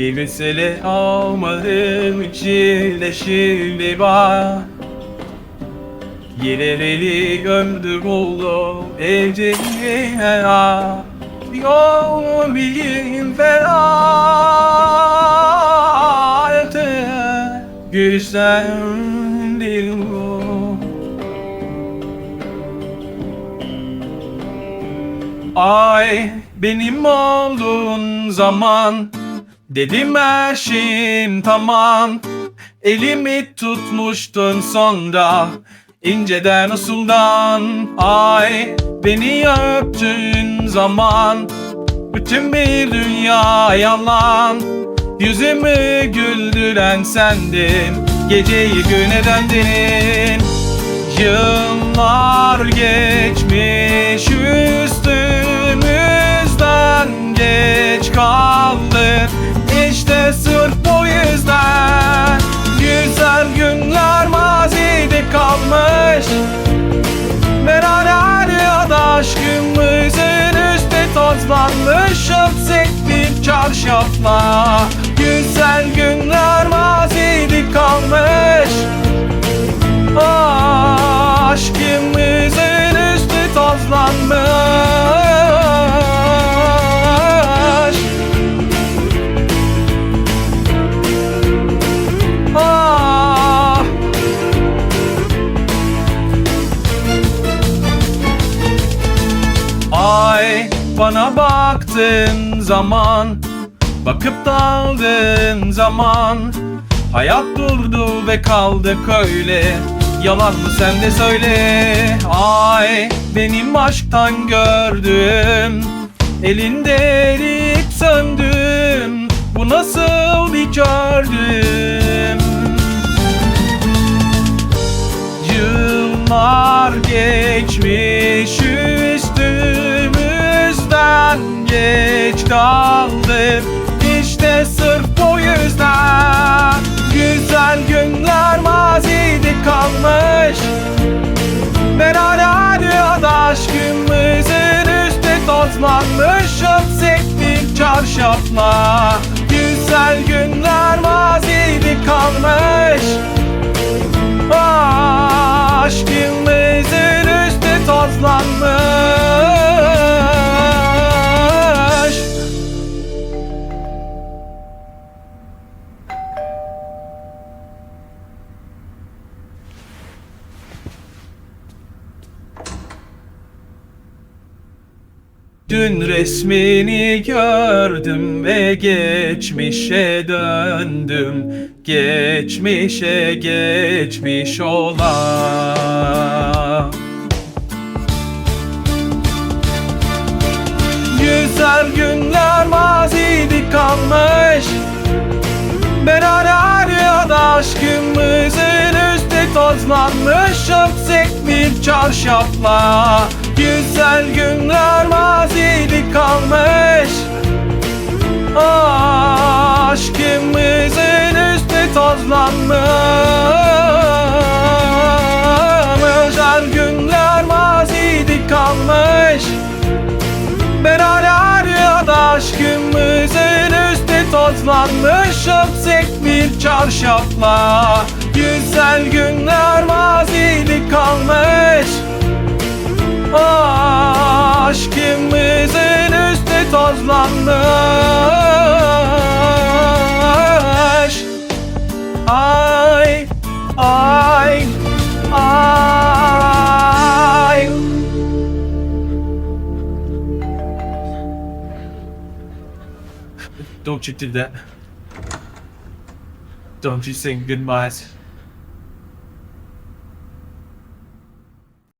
Bir mesele almadım içinde şimdi var. Yerleri ömrüm oldu evciliğe ha Yol bileyim ferahate Güzeldir bu Ay benim olduğun zaman Dedim her tamam. Elimi tutmuştun sonra. İnceden usuldan Ay. Beni öptüğün zaman Bütün bir dünya yalan. Yüzümü güldüren sendin Geceyi güne döndün Yıllar geçmiş üstümüzden geç kaldı kalmış Beraber ya aşkımızın üstü tozlanmış Hapsettik çarşafla. Güzel günler mazide kalmış. Aşkımızın Ay bana baktığın zaman Bakıp daldığın zaman Hayat durdu ve kaldık öyle. Yalan mı sen de söyle. Ay benim aşktan gördüm Elinde erip söndüm. Bu nasıl bir gördüm üstümüzden geç kaldı İşte sırf bu yüzden Güzel günler mazide kalmış. Beraber ya da aşkımızın üstü tozlanmış. Hapsettik çarşafla. Güzel günler mazide kalmış. Aşkımızın Dün resmini gördüm ve geçmişe döndüm. Geçmişe geçmiş olan Güzel günler mazide kalmış. Beraber ya da aşkımızın üstü tozlanmış. Hapsek bir çarşafla Güzel günler mazide kalmış. Aşkımızın üstü tozlanmış. Özel günler mazide kalmış. Beraber ya da aşkımızın üstü tozlanmış. Hapsek bir çarşafla. Güzel günler Ay, ay, ay Don't you do that. Don't you sing goodbyes.